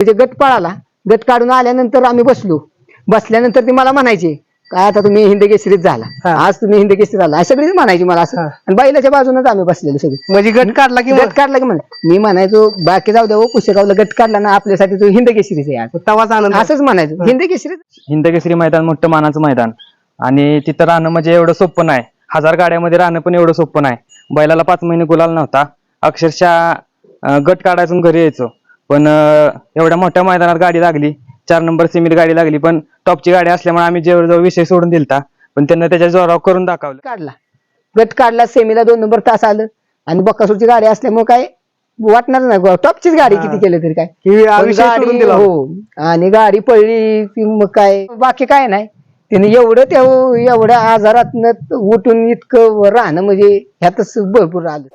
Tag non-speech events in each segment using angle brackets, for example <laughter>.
म्हणजे गट पळाला. गट काढून आल्यानंतर आम्ही बसलो. बसल्यानंतर ती मला म्हणायची काय आता तुम्ही हिंद केसरीत झाला. हा. आज तुम्ही हिंद केसरीत झाला असं सगळीच म्हणायची मला असं. हा. आणि बैलाच्या बाजूनच आम्ही बसलेलो सगळे. म्हणजे गट काढला की गट काढला की म्हणा मी म्हणायचो बाकी जाऊ द्या हो, पुशेगावला गट काढला ना आपल्यासाठी तो हिंद केसरीच आहे तवाच आनंद. असंच म्हणायचो. हिंद केसरीत हिंदकेसरी मैदान मोठं मानाचं मैदान. आणि तिथं राहणं म्हणजे एवढं सोपं नाही. हजार गाड्यामध्ये राहणं पण एवढं सोपं नाही. बैलाला पाच महिने गुलाल नव्हता. अक्षरशः गट काढायचं घरी यायचो. पण एवढ्या मोठ्या मैदानात गाडी लागली. चार नंबर सीमित गाडी लागली. पण टॉपची गाडी असल्यामुळे आम्ही जवळजवळ विषय सोडून दिलता पण त्यांना त्याच्या जोरावर करून दाखवलं. काढला. गट काढला सेमीला दोन नंबर तास आलं. आणि बक्कासूरची गाडी असल्यामुळे काय वाटणार नाही. टॉपचीच गाडी. किती केलं तरी काय? हा हो. आणि गाडी पडली मग काय? बाकी काय नाही. तिने एवढं त्या एवढ्या आजारात उठून इतकं राहणं म्हणजे ह्यातच भरपूर आलं.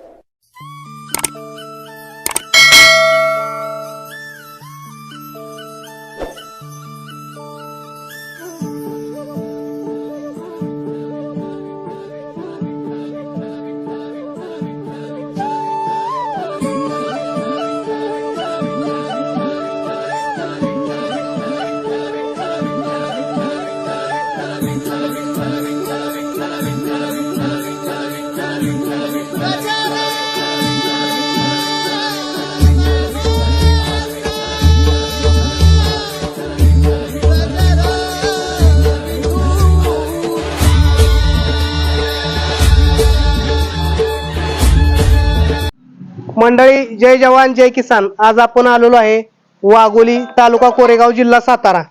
मंडळी जय जवान जय किसान. आज आपण आलेलो आहे वाघोली तालुका कोरेगाव जिल्हा सातारा.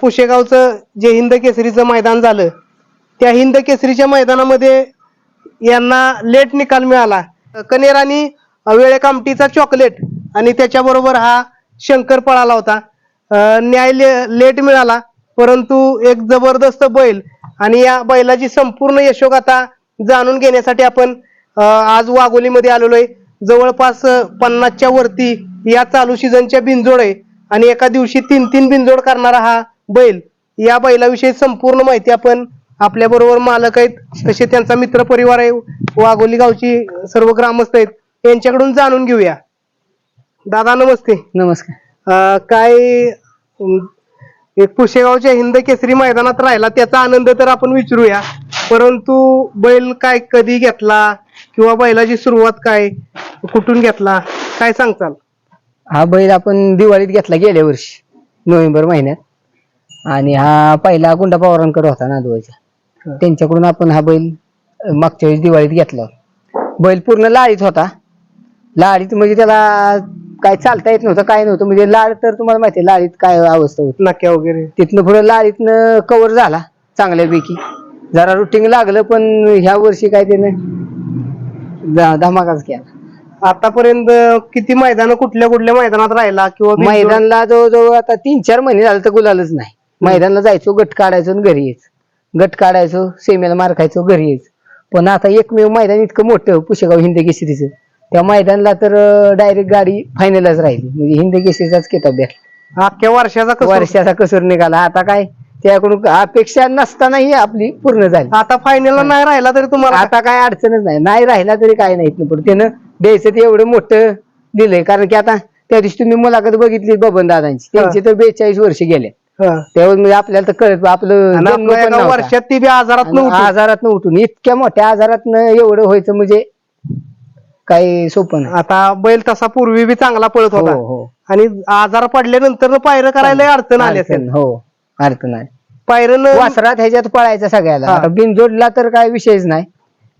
पुशेगावचं जे हिंद केसरीचं मैदान झालं त्या हिंद केसरीच्या मैदानामध्ये यांना लेट निकाल मिळाला. कनेरानी वेळे कामटीचा चॉकलेट आणि त्याच्याबरोबर हा शंकर पळाला होता. न्याय ले- लेट मिळाला परंतु एक जबरदस्त बैल आणि या बैलाची संपूर्ण यशोगाथा जाणून घेण्यासाठी आपण आज वाघोलीमध्ये आलेलो आहे. जवळपास पन्नासच्या वरती या चालू सीझनच्या बिनजोड आहे. आणि एका दिवशी तीन तीन बिनजोड करणारा हा बैल. या बैलाविषयी संपूर्ण माहिती आपण आपल्या बरोबर मालक आहेत तसे त्यांचा मित्र परिवार आहे वाघोली गावची सर्व ग्रामस्थ आहेत यांच्याकडून जाणून घेऊया. दादा नमस्ते. नमस्कार. काय एक पुशेगावच्या हिंद केसरी मैदानात राहिला त्याचा आनंद तर आपण विचारूया. परंतु बैल काय कधी घेतला? किंवा बैलाची सुरुवात काय? कुठून घेतला? काय सांगताल? हा बैल आपण दिवाळीत घेतला गेल्या वर्षी नोव्हेंबर महिन्यात. आणि हा पहिला गुंडा पवारांकडे होता नांदवायचा. त्यांच्याकडून आपण हा बैल मागच्या वेळेस दिवाळीत घेतला. बैल पूर्ण लाळीत होता. लाळीत म्हणजे त्याला काय चालता येत नव्हतं काय नव्हतं. म्हणजे लाळ तर तुम्हाला माहिती आहे लाळीत काय अवस्था होती. नाक्या वगैरे. तिथनं पुढे लाळीतनं कव्हर झाला चांगल्यापैकी. जरा रुटीन लागलं पण ह्या वर्षी काय त्यानं ध- धमाकाच केला. आतापर्यंत किती मैदान कुठल्या कुठल्या मैदानात राहिला किंवा बिनजोड? मैदानला जवळजवळ आता तीन चार महिने झाले तर गुलालच नाही. मैदानला जायचो गट काढायचो आणि घरी यायचो. गट काढायचो सेमेला मार खायचो घरी यायचो. पण आता एकमेव मैदान इतकं मोठं पुशेगाव हिंद केसरीचं. त्या मैदानला तर डायरेक्ट गाडी फायनलच राहिली. म्हणजे हिंद केसरीचाच किताब भेटला. अख्ख्या वर्षाचा कसं वर्षाचा कसर निघाला. आता काय? त्याकडून अपेक्षा नसतानाही आपली पूर्ण झाली. आता फायनल नाही राहिला तरी तुम्हाला आता काय अडचणच नाही. नाही राहिला तरी काय नाही पुढे. त्यानं द्यायचं ते एवढं मोठं दिलंय. कारण की आता त्या दिवशी तुम्ही मुलाखत बबन बबन दादांची. त्यांची तर बेचाळीस वर्ष गेले. हा. त्यावेळेस म्हणजे आपल्याला तर कळत आपलं पण. वर्षात ती बी आजारात आजारात उठून इतक्या मोठ्या आजारात एवढं व्हायचं म्हणजे काही सोपं आता बैल तसा पूर्वी बी चांगला पळत हो होता. हो. आणि आजार पडल्यानंतर पायरं करायला अडचण आली असेल. हो. अडचण आहे पायरन वासरात ह्याच्यात पळायचं सगळ्याला. हा. आता बिनजोडला तर काय विषयच नाही.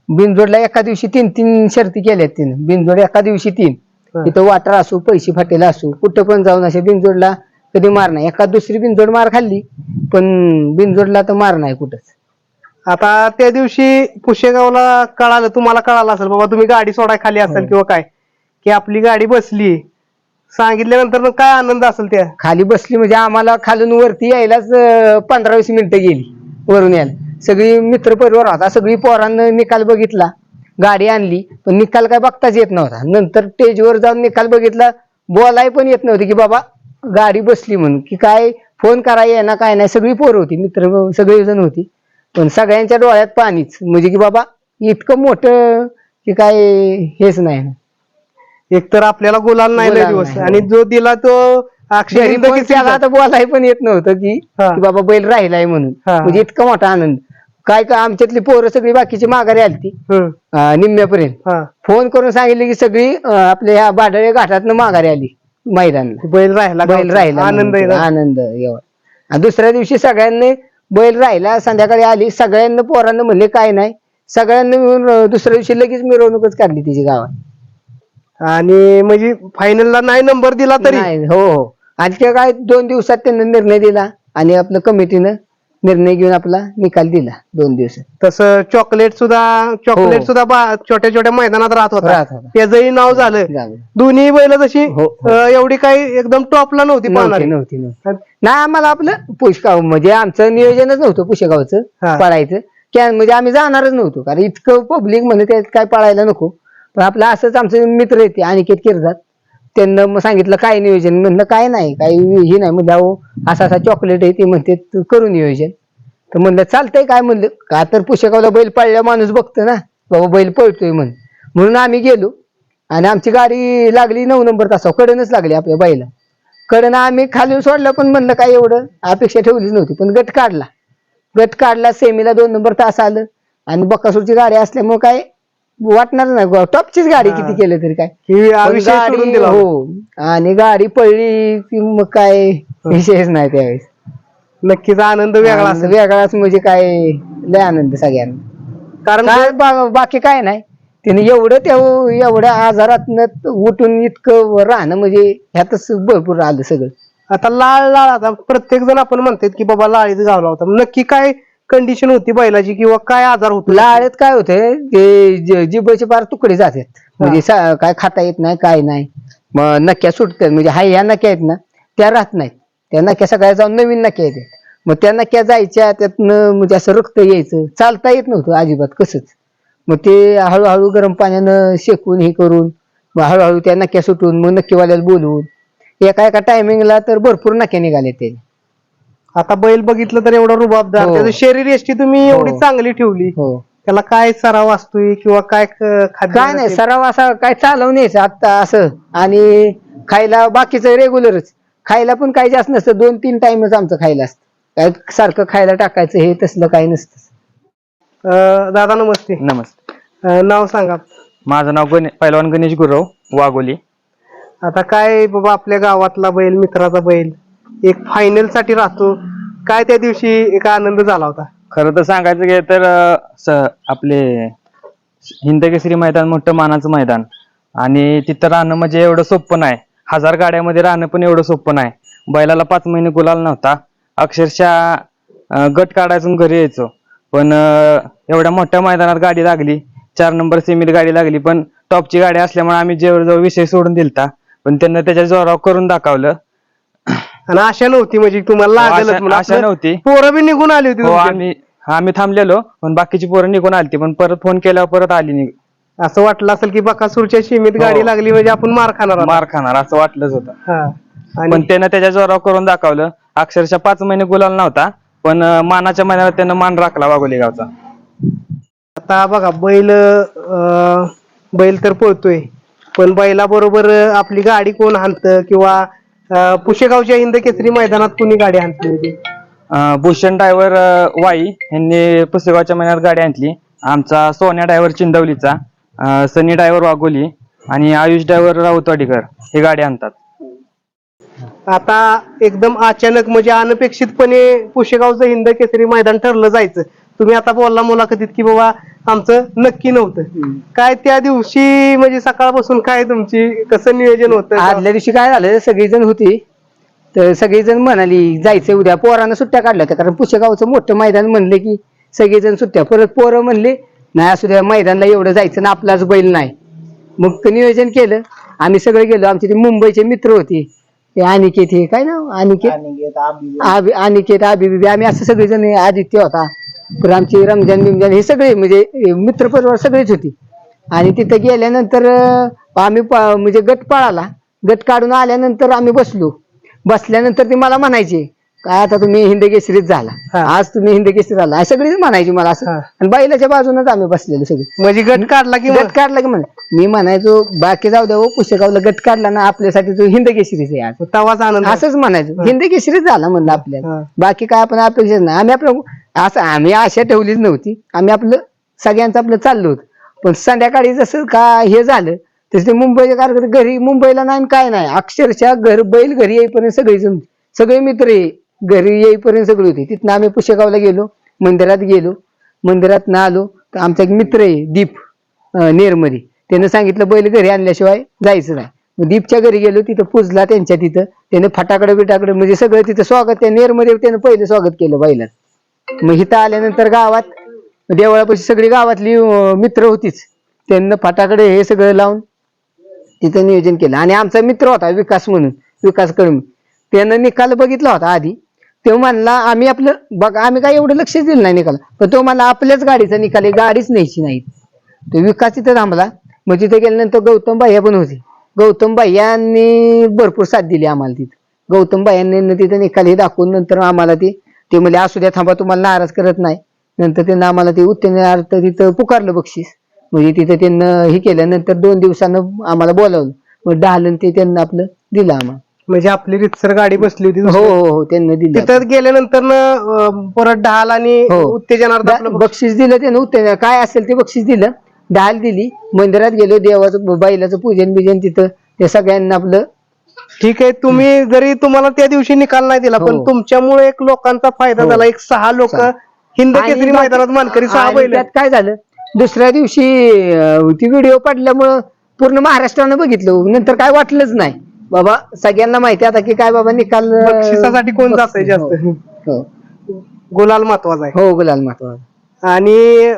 बिनजोडला एका दिवशी तीन तीन शर्ती केल्यात तिने. बिनजोड एका दिवशी तीन. हा. तिथं वाटर असू पैसे फाटेला असू कुठं पण जाऊन असे बिनजोडला कधी मार नाही. एका दुसरी बिनजोड मार खाल्ली पण बिनजोडला तर मार नाही कुठंच. आता त्या दिवशी पुशेगावला कळालं तुम्हाला कळालं असेल बाबा तुम्ही गाडी सोडाय खाली असेल हो. किंवा काय? की आपली गाडी बसली सांगितल्यानंतर मग काय आनंद असेल त्या? खाली बसली म्हणजे आम्हाला खालून वरती यायलाच अं, पंधरा वीस मिनिटं गेली वरून यायला. सगळी मित्र परिवार होता. सगळी पोरांना निकाल बघितला गाडी आणली पण निकाल काय बघताच येत नव्हता. नंतर स्टेजवर जाऊन निकाल बघितला बोलाय पण येत नव्हती की बाबा गाडी बसली म्हणून. की काय फोन करायला ना काय नाही सगळी पोरं होती मित्र सगळी जण होती. पण सगळ्यांच्या डोळ्यात पाणीच. म्हणजे की बाबा इतकं मोठं की काय हेच नाही. एक तर आपल्याला गुलाल नाही लय दिवस नाही. आणि जो दिला तो अक्षय घरी तर बोलाय पण येत नव्हतं की हा. की बाबा बैल राहिलाय म्हणून हा. म्हणजे इतका मोठा आनंद काय काय आमच्यातली पोरं सगळी बाकीची माघारी आली ती. निम्म्यापर्यंत हा फोन करून सांगितले की सगळी अं, आपल्या ह्या बाडळे घाटातनं माघारी आली मैदानाला बैल राहिला बैल गावचा. राहिला आनंद आहे म्हणून. ना? आनंद एवढा आणि दुसऱ्या दिवशी सगळ्यांनी बैल राहिला संध्याकाळी आली सगळ्यांना पोरांना म्हणले काय नाही सगळ्यांना मिळून अं, दुसऱ्या दिवशी लगेच मिरवणूकच काढली तिची गावात आणि म्हणजे फायनलला नाही नंबर दिला तरी नाही हो हो आणि ते काय दोन दिवसात त्यांना निर्णय दिला आणि आपलं कमिटीनं निर्णय घेऊन आपला निकाल दिला दोन दिवसात तसं चॉकलेट सुद्धा चॉकलेट हो. सुद्धा बा- छोट्या छोट्या मैदानात राहत होता राहत होता. त्याचंही नाव झालं. दोन्ही बैल तशी हो, हो. अं, एवढी काही एकदम टॉपला नव्हती नव्हती पाहणारी नव्हती नव्हती नाही आम्हाला आपलं पुष्काव म्हणजे आमचं नियोजनच नव्हतं पुष्यगावचं हा. पळायचं क्या म्हणजे आम्ही जाणारच नव्हतो कारण इतकं पब्लिक म्हणे त्यात काय पळायला नको पण आपलं असंच आमचे मित्र येते अनिकेत किरदात त्यांना मग सांगितलं काय नियोजन? म्हणलं काय नाही काही हे नाही. म्हणजे अहो असा असा चॉकलेट आहे. ते म्हणते तू करू नियोजन. तर म्हणलं चालतंय काय? म्हणलं का तर पुष्यगावला बैल पळल्या माणूस बघतो ना बाबा बैल पळतोय म्हणून. म्हणून आम्ही गेलो. आणि आमची गाडी लागली नऊ नंबर तासा कडनच लागली आपल्या बाईला कडनं आम्ही खाली सोडलं पण म्हणलं काय एवढं अपेक्षा ठेवलीच नव्हती. पण गट काढला. गट काढला सेमीला दोन नंबर तास आलं. आणि बक्कासूरची गाडी असल्यामुळे काय वाटणार नाही. टॉपचीच गाडी किती केलं तरी काय? ही पण विषय सोडून गाडी दिला. हो. आणि गाडी पळली की मग काय? विषयच नाही त्यावेळेस. नक्कीच आनंद वेगळा असेल. वेगळाच म्हणजे काय? लय आनंद सगळ्यांना. कारण काय बा- बाकी काय नाही. तिने एवढं त्या एवढ्या आजारात उठून इतकं राहणं म्हणजे ह्यातच भरपूर आलं सगळं. आता लाळ लाळ आता प्रत्येक जण आपण म्हणतात की बाबा लाळीत गावला होता नक्की काय कंडिशन होती बैलाची किंवा काय आजार होतो? लाळेत काय होतंय ते ज- जिभेचे पार तुकडे जातात. म्हणजे सा- काय खाता येत नाही काय नाही. मग नक्या सुटतात. म्हणजे हाय ह्या नक्या आहेत ना त्या राहत नाहीत. त्या नक्या सगळ्या जाऊन नवीन नक्या येतात. मग त्या नक्या जायच्या त्यातनं म्हणजे असं रक्त यायचं. चालता येत नव्हतं अजिबात कसंच. मग ते हळूहळू गरम पाण्यानं शेकून हे करून मग हळूहळू त्या नक्या सुटून मग नक्कीवाल्याला बोलवून एका एका टायमिंगला तर भरपूर नक्या निघाले ते आता बैल बघितलं तर एवढा रुबाबदार हो. त्याचं शरीर यष्टी तुम्ही एवढी हो. चांगली ठेवली. हो. त्याला काय सराव असतोय किंवा काय क- खाद्य काय नाही सराव असा काय चालव नाही आता असं. आणि खायला बाकीचं रेग्युलरच खायला पण काही जास्त नसतं. दोन तीन टाइमच आमचं खायला असतं. काय सारखं खायला टाकायचं हे तसलं काही नसतं अं, दादा नमस्ते. नमस्ते. अं, नाव सांगा. माझं नाव गणे पैलवान गणेश गुरव वाघोली. आता काय बाबा आपल्या गावातला बैल मित्राचा बैल? एक फायनलसाठी राहतो. काय त्या दिवशी एक आनंद झाला होता? खरं तर सांगायचं गेलं तर अं, स- आपले हिंदकेसरी मैदान मोठं मानाचं मैदान. आणि तिथं राहणं म्हणजे एवढं सोपं नाही. हजार गाड्यामध्ये राहणं पण एवढं सोपं नाही. बैलाला पाच महिने गुलाल नव्हता. अक्षरशः अं, गट काढायचं घरी यायचो. पण अं, एवढ्या मोठ्या मैदानात गाडी लागली. चार नंबर सेमीत गाडी लागली. पण टॉपची गाडी असल्यामुळे आम्ही जवळजवळ विषय सोडून दिलता. पण त्यांना त्याच्या जोरावर करून दाखवलं. आणि आशा नव्हती म्हणजे तुम्हाला हो, लागलच आशा- म्हणून. आशा आपलं नव्हती. पोरं बी निघून आली होती हो तुमची. आम्ही आम्ही थांबलेलो पण बाकीची पोरं निघून आलती पण परत फोन केल्यावर परत आली निघ असं वाटलं असेल की बकासूरच्या सीमेत हो. गाडी लागली म्हणजे आपण मार खाणार आहोत. मार खाणार असं वाटलंच होतं हा. पण त्यानं त्याच्या जोरावर करून दाखवलं अक्षरशः पाच महिने गुलाल नव्हता पण अं, मानाच्या महिन्यात त्यानं मान राखला वाघोली गावचा आता बघा बैल अं, बैल तर पळतोय पण बैलाबरोबर आपली गाडी कोण हाणत किंवा अं, पुशेगावच्या हिंद केसरी मैदानात कोणी गाडी हाणली होती? अं, भूषण ड्रायव्हर वाई यांनी पुसेगावच्या महिन्यात गाडी आणली. आमचा सोन्या ड्रायव्हर चिंदवलीचा अं, सनी ड्रायव्हर वाघोली आणि आयुष ड्रायव्हर राऊतवाडीकर हे गाडी आणतात. आता एकदम अचानक म्हणजे अनपेक्षितपणे पुशेगावचं हिंद केसरी मैदान ठरलं जायचं. तुम्ही आता बोलला मुलाखतीत की बाबा आमचं नक्की नव्हतं. काय त्या दिवशी म्हणजे सकाळपासून काय तुमची कसं नियोजन होतं? आदल्या दिवशी काय झालं सगळीजण होती. तर सगळीजण म्हणाली जायचं उद्या. पोरानं सुट्ट्या काढल्या होत्या कारण पुशेगावचं मोठं मैदान म्हणले की सगळेजण सुट्ट्या. परत पोरं म्हणले नाही असू द्या मैदानला एवढं जायचं ना आपलाच बैल नाही. मग ते नियोजन केलं. आम्ही सगळे गेलो. आमचे ते मुंबईचे मित्र होते. ते अनिकेत हे काय ना अनिकेत? आबि- अनिकेत आबी बिबी आम्ही असं सगळेजण आदित्य होता. आमचे रमजान बिमजान हे सगळे म्हणजे मित्र परिवार सगळेच होते. आणि तिथं गेल्यानंतर आम्ही म्हणजे गट पळाला. गट काढून आल्यानंतर आम्ही बसलो. बसल्यानंतर ते मला म्हणायचे काय आता तुम्ही हिंद केसरीत झाला. हा. आज तुम्ही हिंद केसरी झाला सगळीच म्हणायची मला असं. हा. आणि बैलाच्या बाजूनच आम्ही बसलेलो सगळे. म्हणजे गट काढला की गट काढला की म्हण. मी म्हणायचो बाकी जाऊ द्या हो, पुस्तकावला गट काढला ना आपल्यासाठी तो हिंद केसरीच आहे आज. तवाच आनंद असंच म्हणायचं. हिंद केसरीच झाला म्हणलं आपल्याला. हा. बाकी काय आपण अपेक्षा नाही. आम्ही आपलं असं आम्ही आशा ठेवलीच नव्हती. आम्ही आपलं सगळ्यांचं आपलं चाललो होतं. पण संध्याकाळी जसं का हे झालं तसं ते मुंबईच्या कार्यक्रम घरी मुंबईला नाही आणि काय नाही. अक्षरशः घर बैल घरी येईपर्यंत सगळे जण सगळे मित्र ये घरी येईपर्यंत सगळी होती. तिथनं आम्ही पुष्यगावला गेलो मंदिरात गेलो. मंदिरात ना आलो तर आमचा एक मित्र आहे दीप नेरमध्ये त्यानं सांगितलं बैल घरी आणल्याशिवाय जायचं नाही. मग दीपच्या घरी गेलो तिथं पुजला त्यांच्या तिथं. त्यानं फटाकडं बिटाकडं म्हणजे सगळं तिथं स्वागत त्या नेरमध्ये त्यानं पहिलं स्वागत केलं बैलात मग इथं आल्यानंतर गावात देवळापाशी सगळी गावातली मित्र होतीच. त्यांना फटाकडे हे सगळं लावून तिथं नियोजन केलं. आणि आमचा मित्र होता विकास म्हणून विकास कळमी. त्यानं निकाल बघितला होता आधी. तो म्हणला आम्ही आपलं बघ आम्ही काय एवढं लक्ष दिलं नाही निकाल. पण तो म्हणला आपल्याच गाडीचा निकाल आहे गाडीच न्यायची नाही तो विकास तिथं थांबला. मग तिथे गेल्यानंतर गौतम भैया पण होते. गौतम भैयांनी भरपूर साथ दिली आम्हाला तिथं. गौतम भैयांनी तिथं निकाल हे दाखवून नंतर आम्हाला ते ते म्हणजे असू द्या थांबा तुम्हाला नाराज करत नाही. नंतर त्यांना आम्हाला ते उत्तीर्णार्थ तिथं पुकारलं बक्षीस. म्हणजे तिथं त्यांना हे केल्यानंतर दोन दिवसानं आम्हाला बोलावलं. मग डहालन ते त्यांना आपलं दिलं आम्हाला. म्हणजे आपली रितसर गाडी बसली होती हो हो हो त्यांना दिलं तिथं गेल्यानंतर न, अं, परत ढाल आणि हो. उत्तेजनार्थ आपलं बक्षीस दिलं त्यानं उत्तेजन काय असेल ते बक्षीस दिलं ढाल दिली मंदिरात गेलो देवाचं बैलाचं पूजन बिजन तिथं ते सगळ्यांना आपलं ठीक आहे तुम्ही जरी तुम्हाला त्या दिवशी निकाल नाही दिला पण हो. तुमच्यामुळे एक लोकांचा फायदा हो. झाला एक सहा लोक सहा. हिंद केसरी मैदानात मानकरी सहा आणि बैल त्यात काय झालं दुसऱ्या दिवशी अं, ती व्हिडिओ पडल्यामुळं पूर्ण महाराष्ट्रानं बघितलं नंतर काय वाटलंच नाही बाबा सगळ्यांना माहिती आता की काय बाबा निकाल बक्षिसासाठी कोण जातंय जास्त? हो, हो. गुलाल महत्त्वाचा आहे. हो गुलाल महत्त्वाचा. आणि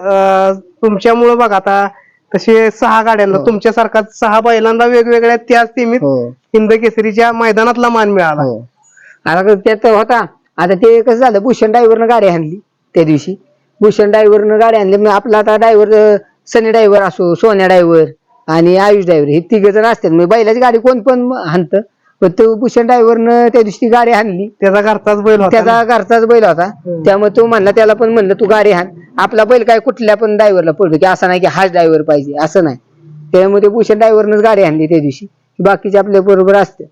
तुमच्यामुळं बघा आता तसे सहा गाड्यांना हो. तुमच्यासारखा सहा बैलांना वेगवेगळ्या त्याच सीमित हो. हिंद केसरीच्या मैदानातला मान मिळाला. आता त्यात होता. आता ते कसं झालं भूषण ड्रायव्हरनं गाडी आणली त्या दिवशी. भूषण ड्रायव्हरनं गाडी आणली आपला आता ड्रायव्हर सनी ड्रायव्हर असो सोन्या ड्रायव्हर आणि आयुष ड्रायव्हर हे तिघ जण असतात. म्हणजे बैलाची गाडी कोण पण हाणतं. पण तो भूषण ड्रायव्हरनं त्या दिवशी ती गाडी आणली त्याचा घरचाच बैल होता त्याचा घरचाच बैल होता. त्यामुळे तो म्हणला त्याला पण म्हणलं तू गाडी हाण. आपला बैल काय कुठल्या पण ड्रायव्हरला पडतो की असं नाही की हाच ड्रायव्हर पाहिजे असं नाही. त्यामुळे ते भूषण ड्रायव्हरनंच गाडी आणली त्या दिवशी. बाकीचे आपल्या बरोबर असते.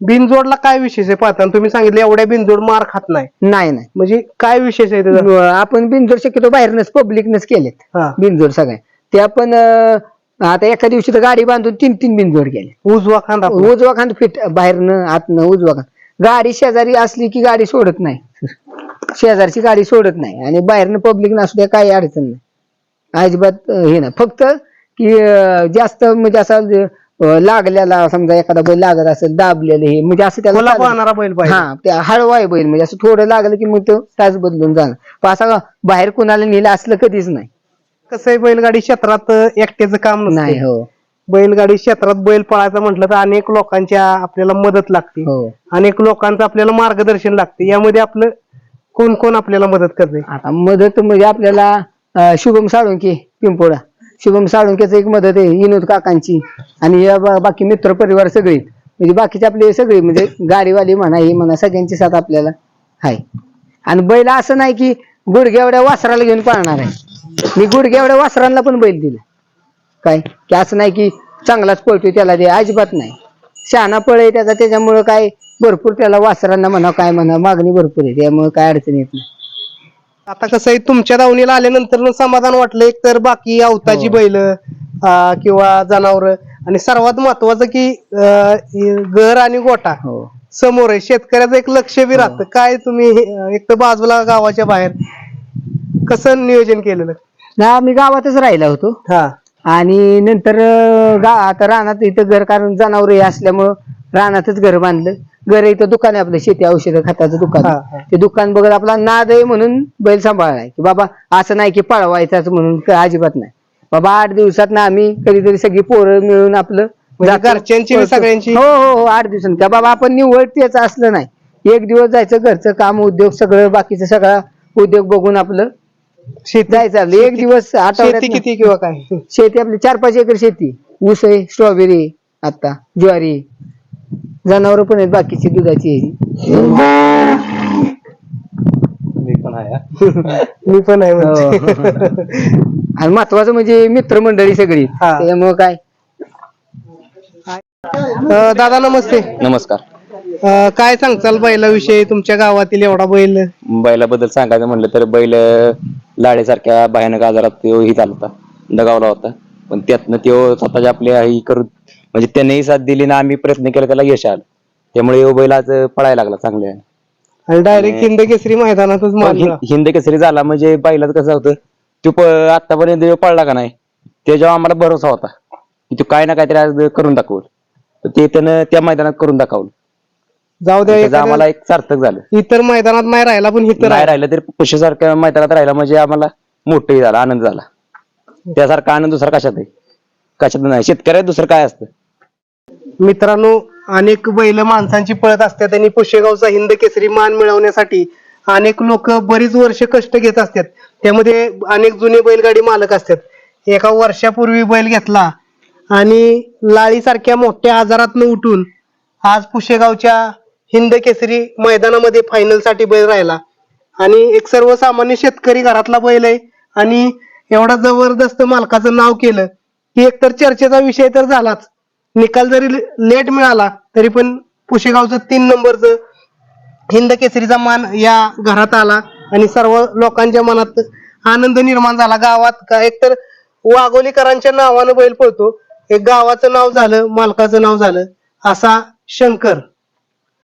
बिनजोडला काय विशेष आहे पाहताना? तुम्ही सांगितलं एवढ्या बिनजोड मार खात नाही. नाही नाही. म्हणजे काय विशेष आहे त्याचा? आपण बिनजोड शक्यतो बाहेरनच पब्लिकनच केलेत. हा. बिनजोड सगळ्या. ते आपण अं, आता एका दिवशी तर गाडी बांधून तीन तीन बिनजोड केले उजवा खांदा उजवा खांद फिट बाहेरनं आतनं उजवा खांद. गाडी शेजारी असली की गाडी सोडत नाही. शेजारची गाडी सोडत नाही. आणि बाहेरनं पब्लिक नसू द्या काही अडचण नाही. अजिबात अं, हे नाही. फक्त की अं, जास्त म्हणजे असं अं, लागलेला समजा एखादा बैल लागत असेल दाबलेलं हे म्हणजे असं त्याला मला चालत- पाहणारा बैल पाहिजे. हा ते हळवा आहे बैल. म्हणजे असं थोडं लागलं की मग तो तास बदलून जाणार पण असं बाहेर कुणाला नेलं असलं कधीच नाही. कसं आहे बैलगाडी क्षेत्रात एकट्याचं काम नाही हो. बैलगाडी क्षेत्रात बैल पळायचं म्हटलं तर अनेक लोकांच्या आपल्याला मदत लागते. हो. अनेक लोकांचं आपल्याला मार्गदर्शन लागते. यामध्ये आपलं कोण कोण आपल्याला मदत करते? आता मदत म्हणजे आपल्याला अं, शुभम साळुंके पिंपोळा. शुभम साळुंकेचं एक मदत आहे विनोद काकांची. आणि या बा- बाकी मित्र परिवार सगळे. म्हणजे बाकीचे आपले सगळे म्हणजे गाडीवाली म्हणा हे म्हणा सगळ्यांची साथ आपल्याला आहे. आणि बैल असं नाही की गुडघ्या वासराला घेऊन पाळणार आहे. मी गुडघ्या वासरांना पण बैल दिला. काय? की असं नाही की चांगलाच पळतोय त्याला ते अजिबात नाही. शहाणा पळ आहे त्याचा त्याच्यामुळं काय भरपूर त्याला वासरांना म्हणा काय म्हणा मागणी भरपूर आहे त्यामुळे काय अडचण येत नाही. आता कसं आहे तुमच्या दावणीला आल्यानंतर समाधान वाटलं एक तर बाकी अवताची हो. बैल किंवा जनावर आणि सर्वात महत्वाचं की अं, घर आणि गोठा. हो. समोर आहे शेतकऱ्याचं एक लक्ष बी राहतं. काय तुम्ही हे- एक तर बाजूला गावाच्या बाहेर कसं नियोजन केलेलं? ना आम्ही गावातच राहिला होतो. हा. आणि नंतर अं, गा आता रानात इथं घर कारण जनावर असल्यामुळं रानातच घर बांधलं. घर इथं दुकान आहे आपलं शेती औषध खताचं दुकान. हा, आहे. ते दुकान बघत आपला नाद आहे म्हणून बैल सांभाळलाय की बाबा असं नाही की पळवायचाच म्हणून अजिबात नाही. बाबा आठ दिवसात ना आम्ही कधीतरी सगळी पोरं मिळून आपलं म्हणजे जातो, घरच्यांची बी पळतो. सगळ्यांची? हो हो हो आठ दिवसांनी का बाबा आपण निवड तेच असलं नाही. एक दिवस जायचं घरचं काम उद्योग सगळं बाकीचं सगळा उद्योग बघून आपलं शेती जायचं आपलं. एक दिवस शेती आठवड्यात किती किंवा काय? शेती आपली चार पाच एकर शेती. ऊस आहे स्ट्रॉबेरी आता ज्वारी जनावर पण आहेत बाकीची दुधाची आहे. पण आहे हा. <laughs> मी पण आहे. म्हणजे आणि महत्वाचं म्हणजे मित्रमंडळी सगळी. हा. त्यामुळे काय? अं, दादा नमस्ते. नमस्कार. अं, काय सांगचाल बैलाविषयी? तुमच्या गावातील एवढा बैल? बैलाबद्दल सांगायचं म्हणलं तर बैल लाडेसारख्या भयानक आजारात तो ही झाला होता दगावला होता. पण त्यातनं तो स्वतःच्या आपल्या ही करून म्हणजे त्यानेही साथ दिली ना आम्ही प्रयत्न केला त्याला यश आलं. त्यामुळे ह्यो बैल आज पळायला लागला चांगले आणि डायरेक्ट हिंद केसरी मैदानातच मारला. हिंद केसरी झाला म्हणजे बैलाचं कसं होतं तो आतापर्यंत पळला का नाही त्याच्यावर आम्हाला भरोसा होता की तो काय ना काहीतरी आज करून दाखवल. ते त्यानं त्या मैदानात करून दाखवलं. जाऊ द्या त्याचं एखाद्या- आम्हाला एक सार्थक झालं. इतर मैदानात नाही राहिला पण इतर नाही राहिलं. तरी पुशेसारख्या मैदानात राहिला म्हणजे आम्हाला मोठंही झाला आनंद झाला. त्यासारखा आनंद दुसरा कशात आहे? कशात नाही. शेतकऱ्यात दुसरं काय असतं? मित्रांनो अनेक बैल माणसांची पळत असतात आणि पुशेगावचा हिंद केसरी मान मिळवण्यासाठी अनेक लोक बरीच वर्ष कष्ट घेत असतात. त्यामध्ये अनेक जुने बैलगाडी मालक असतात. एका वर्षापूर्वी बैल घेतला आणि लाळीसारख्या मोठ्या आजारातनं उठून आज पुशेगावच्या हिंद केसरी मैदानामध्ये फायनलसाठी बैल राहिला. आणि एक सर्वसामान्य शेतकरी घरातला बैल आहे. आणि एवढा जबरदस्त मालकाचं नाव केलं की एकतर चर्चेचा विषय तर झालाच. निकाल जरी लेट मिळाला तरी पण पुशेगावचं तीन नंबरचं हिंद केसरीचा मान या घरात आला. आणि सर्व लोकांच्या मनात आनंद निर्माण झाला. गावात का एकतर वाघोलीकरांच्या नावानं बैल पळतो. एक गावाचं नाव झालं मालकाचं नाव झालं असा शंकर.